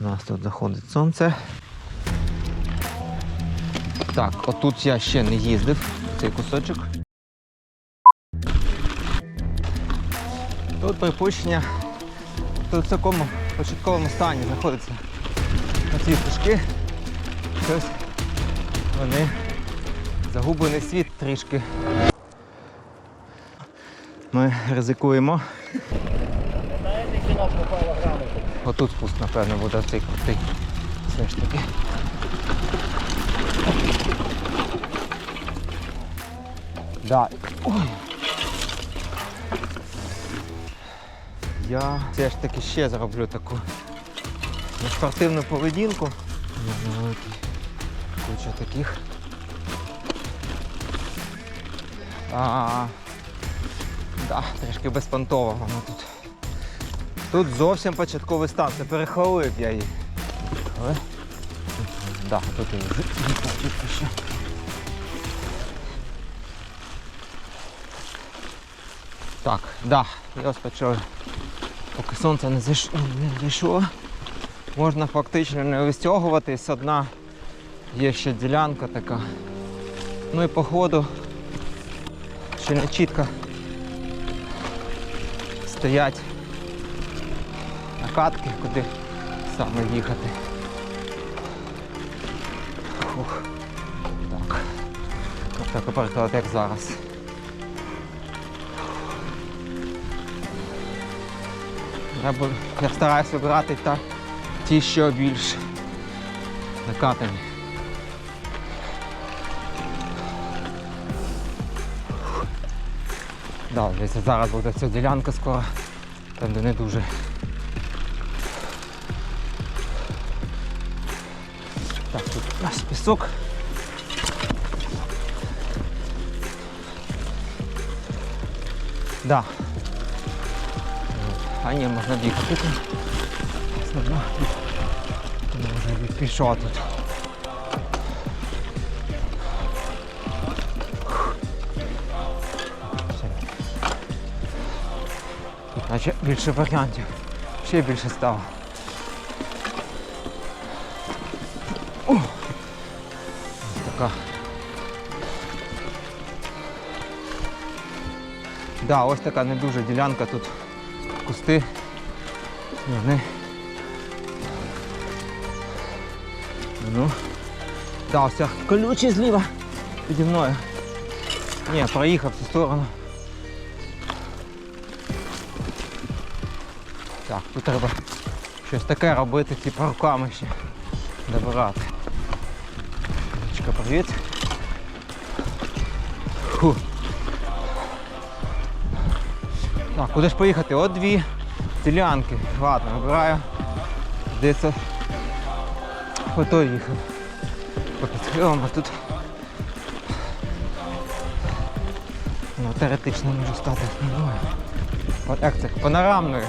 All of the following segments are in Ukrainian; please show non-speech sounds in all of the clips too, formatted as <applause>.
У нас тут заходить сонце. Так, отут я ще не їздив, цей кусочок. Тут припущення, тут в такому початковому стані знаходяться ці стежки. Щось вони загублений світ трішки. Ми ризикуємо. Отут спуск, напевно, буде цей крутий. Все ж таки. Да. Ой. Я все ж таки ще зроблю таку спортивну поведінку. Куча таких. А, да, трішки безпонтово воно тут. Тут зовсім початковий стан, це перехвалив я її. Але да, тут ще. Так, да, я спочатку, поки сонце не зайшло, можна фактично не вистягуватись, одна є ще ділянка така. Ну і по ходу ще не чітко стоять накатки, куди саме їхати. Фух. Так. Так, наприклад, як зараз. Я, я стараюся обирати та ті, що більш накатані. Да, зараз буде ця ділянка скоро, там де не дуже. у нас пісок. Да. А ні, можна бігати тут. Все одно. Може і пішов тут. Все. Тут наче більше варіантів. Ще більше стало. Да, ось така не дуже ділянка тут. Кусти. Вони. Ну. Да, ось колючий зліва піді мною. Ні, проїхав в цю сторону. Так, тут треба щось таке робити, типу руками ще добирати. Привіт. Фу. Так, куди ж поїхати? От дві ділянки. Ладно, вибираю. Здається, по той їхав. По підсхилам, а тут ну, теоретично можу стати. От як це? Панорамною.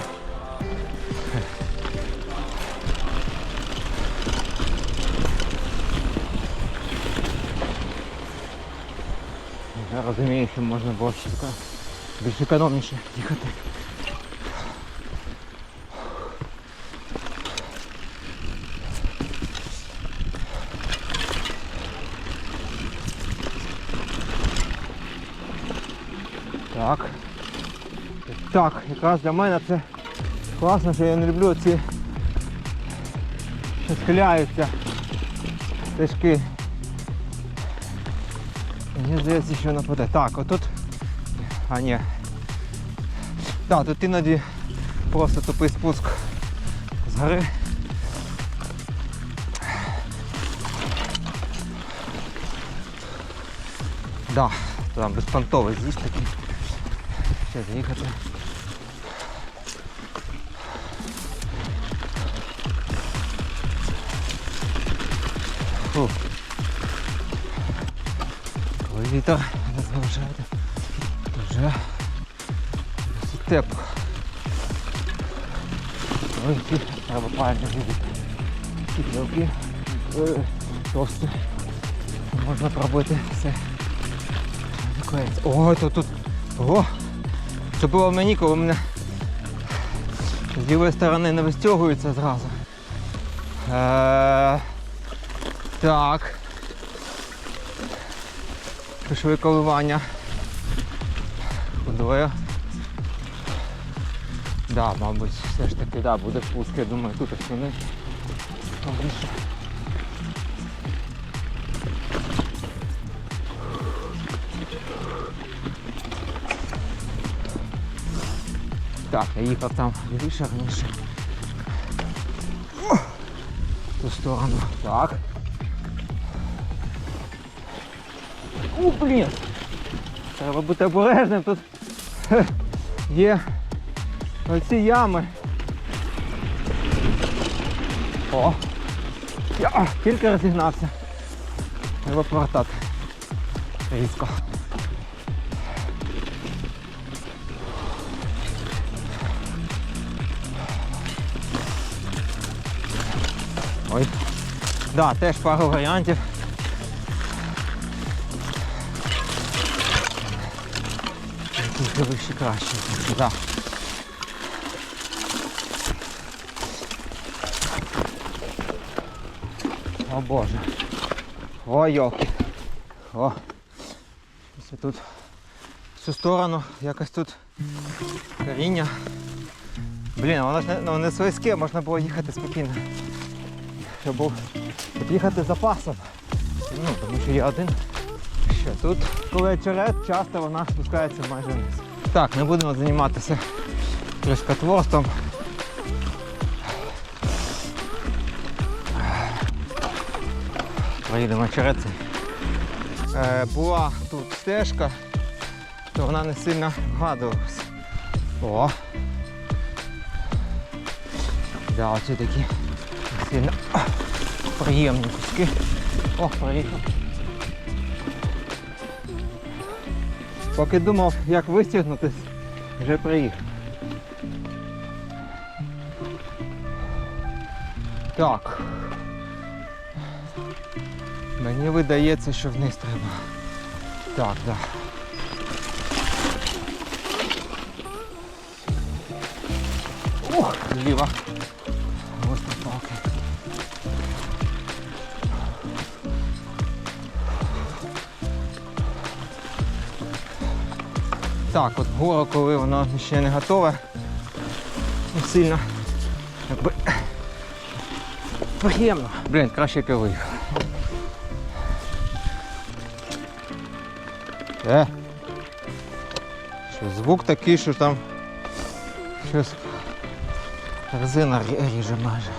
Я розумію, що можна було таке більш економніше їхати. Так. Так, якраз для мене це класно, що я не люблю ці що схиляються стежки. Мені здається, що нападе. Так, отут. А ні. Так, тут іноді просто тупий спуск з гори. Да, там безпонтовий з'їзд такий. Ще заїхати. Фу. Коли вітер не заважаєте, то Вже тепло. Ці треба правильно видіти. Ці гілки е, товсті. Можна пробити все. О, то тут. О! Це було мені, коли мене з лівої сторони не вистягується зразу. Е, так. Пішли коливання. Ходою. Да, мабуть, все ж таки, да, буде спуск, я думаю, тут. Більше. Так, я їхав там лівіше раніше. О! Ту сторону. Так. У, блін! Треба бути обережним тут. <laughs> Є оці ями. О! Я тільки розігнався. Треба повертати. Різко. Ой. Да, теж пару варіантів. Який вище краще. Да. О боже. О, йолки. О. Ось тут в цю сторону якось тут коріння. Блін, воно ж не, ну, не слизьке, можна було їхати спокійно. Щоб їхати запасом. Ну, тому що є один. Що тут, коли черед, часто вона спускається майже вниз. Так, не будемо займатися тріскотворством. Проїдемо черед. цей. Е, була тут стежка, то вона не сильно вгадувалась. О! Да, оці такі сильно приємні куски. О, проїхав. Поки думав, як вистігнутись, вже приїхав. Так. Мені видається, що вниз треба. Так, так. Ох, зліва. Так, от гору, коли воно ще не готове, сильно якби приємно. Блін, краще як я виїхав. Е. Що, звук такий, що там щось резина ріже майже.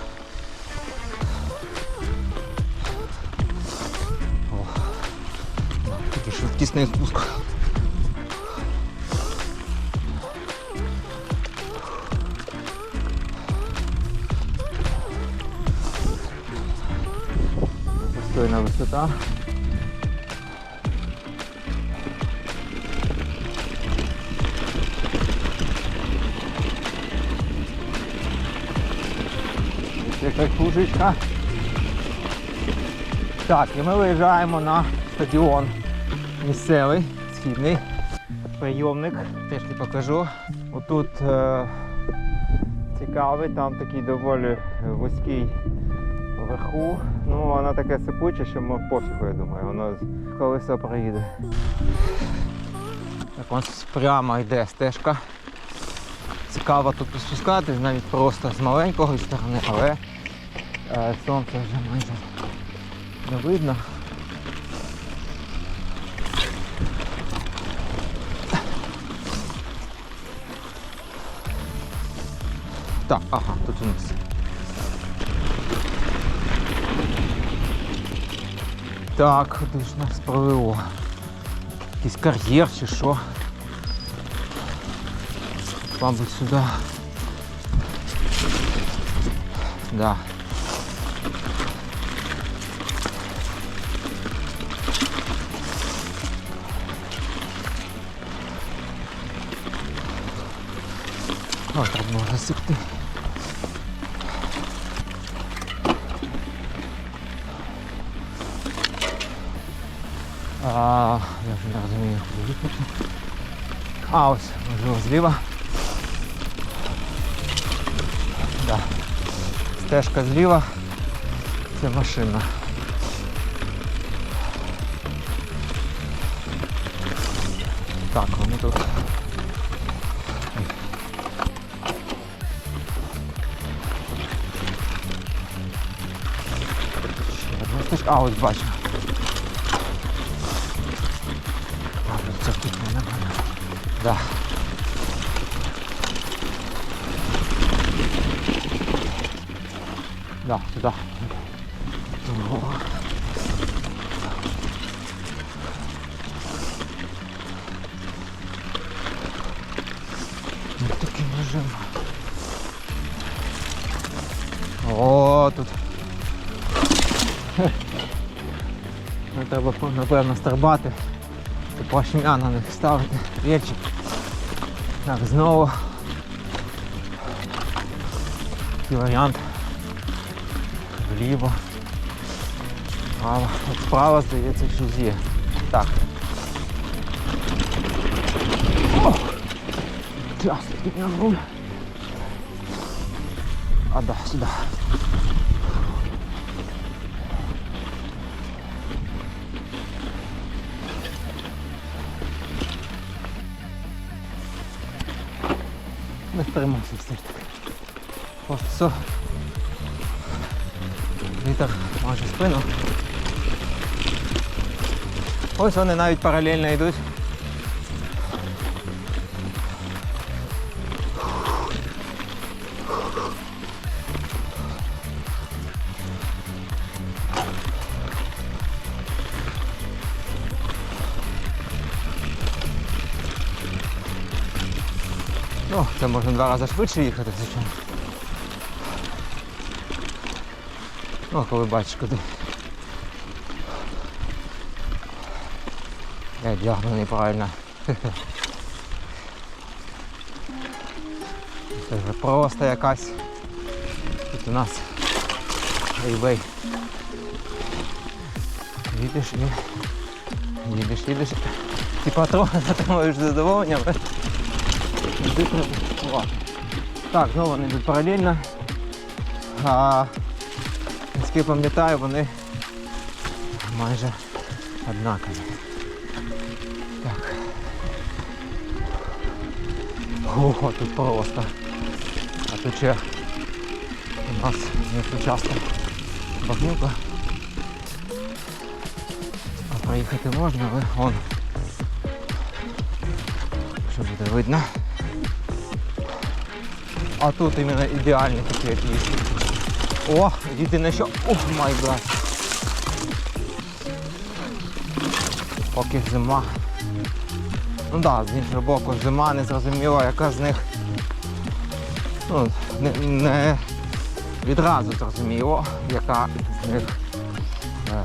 О, такий швидкісний спуск. Достойна висота. Якась фужечка. Так, і ми виїжджаємо на стадіон місцевий, східний прийомник. Теж не покажу. Отут е, цікавий, там такий доволі вузький вверху. Ну, воно таке сипуче, що ми пофігу, я думаю, воно колесо проїде. Так ось прямо йде стежка. Цікаво тут спускатись, навіть просто з маленької сторони, але е, сонце вже майже не видно. Так, ага, тут вниз. Так, куди ж нас провело? Якийсь кар'єр чи що? Мабуть, сюди. Да. О, так можна сікти. А, я вже не розумію, куди їхати. А, ось, можливо, зліва. Да. Стежка зліва. Це машина. Так, вони тут. Ще одна. А, ось бачу. Да. Да. Ось такий режим. О, тут. <laughs> Треба, напевно, стрибати. Плашмя на них ставити. Речик. Так, знову. Такий варіант. Вліво. Справа. От справа, здається, щось є. Так. О! Трясно підняв руль. А да, сюди. Не все ж таки. О, все. Вітер майже спину. Ось вони навіть паралельно йдуть. Це можна два рази швидше їхати, звичайно. Ну, коли бачиш куди. Я дягнений правильно. <laughs> Це вже просто якась. Тут у нас рейвей. Їдеш і їдеш, їдеш. Типа трохи <laughs> затримуєш задоволення, Так, знову вони йдуть паралельно. А, наскільки пам'ятаю, вони майже однакові. Так. Ого, тут просто. А тут ще у нас не часто багнюка. А проїхати можна, але вон. Що буде видно. А тут іменно ідеальні такі якісь. О, єдине що. Ох май гад. Поки зима. Ну так, да, з іншого боку, зима не зрозуміло, яка з них. Ну, не, не відразу зрозуміло, яка з них. Е,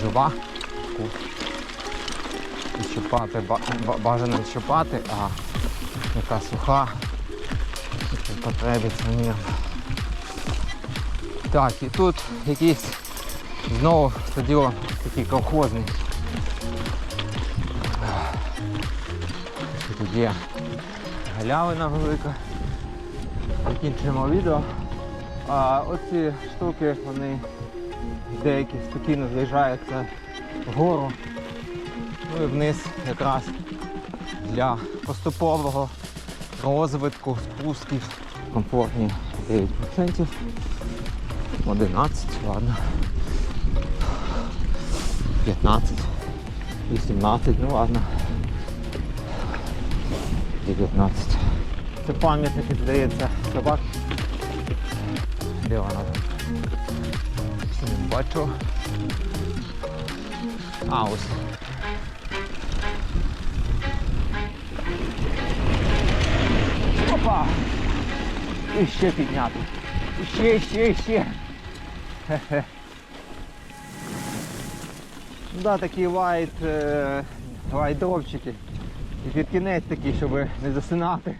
жива. І ба- бажано не щупати, а яка суха, по потребі це. Так, і тут якийсь знову стадіон такий колхозний. Тут є галявина велика. Закінчуємо відео. А оці штуки, вони деякі спокійно з'їжджаються вгору. Ну і вниз якраз для поступового розвитку спусків комфортні 9%. 11, ладно. 15, 18, ну ладно. 19. Це пам'ятник, здається, собак. Де вона? Бачу. А, ось. Опа! І ще підняти. І ще, і ще, і ще. Хе-хе. Ну да, такі вайт, вайдовчики. І під кінець такі, щоб не засинати.